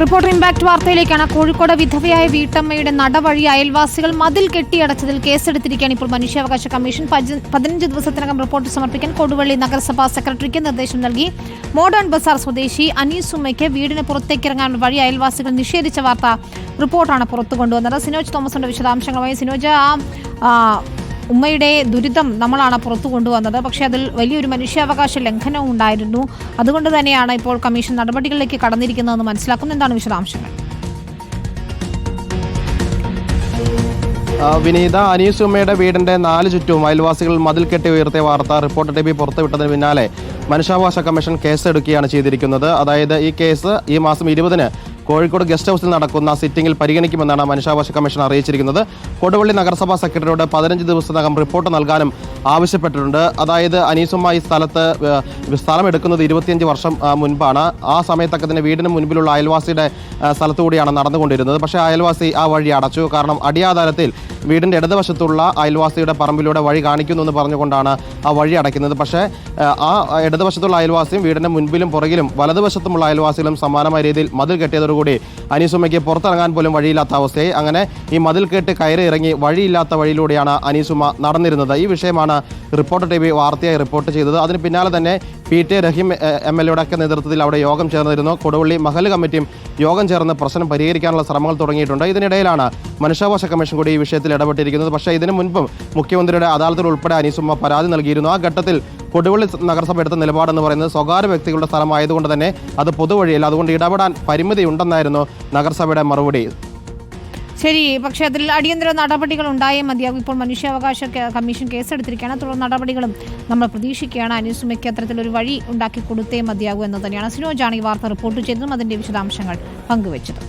Reporter impact വാർത്തയിലേക്കാണ്. Kozhikode വിധവയായ വീട്ടമ്മയുടെ നടവഴി അയൽവാസികൾ മതിൽ കെട്ടിയടച്ചതിൽ കേസെടുത്തിരിക്കുകയാണ് ഇപ്പോൾ മനുഷ്യാവകാശ കമ്മീഷൻ. പതിനഞ്ച് ദിവസത്തിനകം റിപ്പോർട്ട് സമർപ്പിക്കാൻ കൊടുവള്ളി നഗരസഭാ സെക്രട്ടറിക്ക് നിർദ്ദേശം നൽകി. മോഡേൺ ബസാർ സ്വദേശി അനീസ് ഉമ്മയ്ക്ക് വീടിന് പുറത്തേക്കിറങ്ങാനുള്ള വഴി അയൽവാസികൾ നിഷേധിച്ച വാർത്ത റിപ്പോർട്ടാണ് പുറത്തു കൊണ്ടുവന്നത് സിനോജ് തോമസിന്റെ വിശദാംശങ്ങളുമായി സിനോജ് ആ, ഉമ്മയുടെ ദുരിതം നമ്മളാണ് പുറത്തു കൊണ്ടുവന്നത്. പക്ഷേ അതിൽ വലിയൊരു മനുഷ്യാവകാശ ലംഘനവും ഉണ്ടായിരുന്നു. അതുകൊണ്ട് തന്നെയാണ് ഇപ്പോൾ കമ്മീഷൻ നടപടികളിലേക്ക് കടന്നിരിക്കുന്നതെന്ന് മനസ്സിലാക്കുന്നു. എന്താണ് വിശദാംശങ്ങൾ? വിനീത അനീസ് ഉമ്മയുടെ വീടിന്റെ നാല് ചുറ്റും അയൽവാസികൾ മതിൽ കെട്ടി ഉയർത്തിയ വാർത്ത റിപ്പോർട്ടർ ടി വി പുറത്തുവിട്ടതിന് പിന്നാലെ മനുഷ്യാവകാശ കമ്മീഷൻ കേസെടുക്കുകയാണ് ചെയ്തിരിക്കുന്നത്. അതായത് ഈ കേസ് ഈ മാസം ഇരുപതിന് കോഴിക്കോട് ഗസ്റ്റ് ഹൗസിൽ നടക്കുന്ന സിറ്റിംഗിൽ പരിഗണിക്കുമെന്നാണ് മനുഷ്യാവകാശ കമ്മീഷൻ അറിയിച്ചിരിക്കുന്നത്. കൊടുവള്ളി നഗരസഭാ സെക്രട്ടറിയോട് പതിനഞ്ച് ദിവസത്തിനകം റിപ്പോർട്ട് നൽകാനും ആവശ്യപ്പെട്ടിട്ടുണ്ട്. അതായത് അനീസുമായി സ്ഥലത്ത് സ്ഥലം എടുക്കുന്നത് ഇരുപത്തിയഞ്ച് വർഷം മുൻപാണ്. ആ സമയത്തൊക്കെ തന്നെ വീടിന് മുൻപിലുള്ള അയൽവാസിയുടെ സ്ഥലത്തുകൂടിയാണ് നടന്നുകൊണ്ടിരുന്നത്. പക്ഷേ അയൽവാസി ആ വഴി അടച്ചു. കാരണം അടിയാധാരത്തിൽ വീടിന്റെ ഇടതുവശത്തുള്ള അയൽവാസിയുടെ പറമ്പിലൂടെ വഴി കാണിക്കുന്നു എന്ന് പറഞ്ഞുകൊണ്ടാണ് ആ വഴി അടയ്ക്കുന്നത്. പക്ഷേ ആ, ഇടതുവശത്തുള്ള അയൽവാസിയും വീടിന്റെ മുൻപിലും പുറകിലും വലതുവശത്തുമുള്ള അയൽവാസികളും സമാനമായ രീതിയിൽ മതിൽ കെട്ടിയതോടുകൂടി അനീസുമ്മയ്ക്ക് പുറത്തിറങ്ങാൻ പോലും വഴിയില്ലാത്ത അവസ്ഥയായി. അങ്ങനെ ഈ മതിൽ കെട്ട് കയറി ഇറങ്ങി വഴിയില്ലാത്ത വഴിയിലൂടെയാണ് അനീസുമ്മ നടന്നിരുന്നത്. ഈ വിഷയമാണ് റിപ്പോർട്ടർ ടി വി വാർത്തയായി റിപ്പോർട്ട് ചെയ്തത്. അതിന് പിന്നാലെ തന്നെ P T Rahim M L എയുടെ ഒക്കെ നേതൃത്വത്തിൽ അവിടെ യോഗം ചേർന്നിരുന്നു. കൊടുവള്ളി മഹൽ കമ്മിറ്റിയും യോഗം ചേർന്ന് പ്രശ്നം പരിഹരിക്കാനുള്ള ശ്രമങ്ങൾ തുടങ്ങിയിട്ടുണ്ട്. ഇതിനിടയിലാണ് മനുഷ്യാവകാശ കമ്മീഷൻ കൂടി ഈ വിഷയത്തിൽ ഇടപെട്ടിരിക്കുന്നത്. പക്ഷേ ഇതിനു മുൻപും മുഖ്യമന്ത്രിയുടെ അദാലത്തിൽ ഉൾപ്പെടെ അനീസുമ്മ പരാതി നൽകിയിരുന്നു. ആ ഘട്ടത്തിൽ കൊടുവള്ളി നഗരസഭ എടുത്ത നിലപാടെന്ന് പറയുന്നത് സ്വകാര്യ വ്യക്തികളുടെ സ്ഥലമായതുകൊണ്ട് തന്നെ അത് പൊതുവഴിയല്ല. അതുകൊണ്ട് ഇടപെടാൻ പരിമിതി ഉണ്ടെന്നായിരുന്നു നഗരസഭയുടെ മറുപടി. ശരി പക്ഷേ അതിൽ അടിയന്തര നടപടികൾ ഉണ്ടായേ മതിയാകും ഇപ്പോൾ മനുഷ്യാവകാശ കമ്മീഷൻ കേസെടുത്തിരിക്കുകയാണ്. തുടർ നടപടികളും നമ്മൾ പ്രതീക്ഷിക്കുകയാണ്. അനുസുമയ്ക്ക് അത്തരത്തിലൊരു വഴി ഉണ്ടാക്കി കൊടുത്തേ മതിയാകൂ എന്ന് തന്നെയാണ് സിനോജാണ് ഈ വാർത്ത റിപ്പോർട്ട് ചെയ്തതും അതിന്റെ വിശദാംശങ്ങൾ പങ്കുവച്ചത്.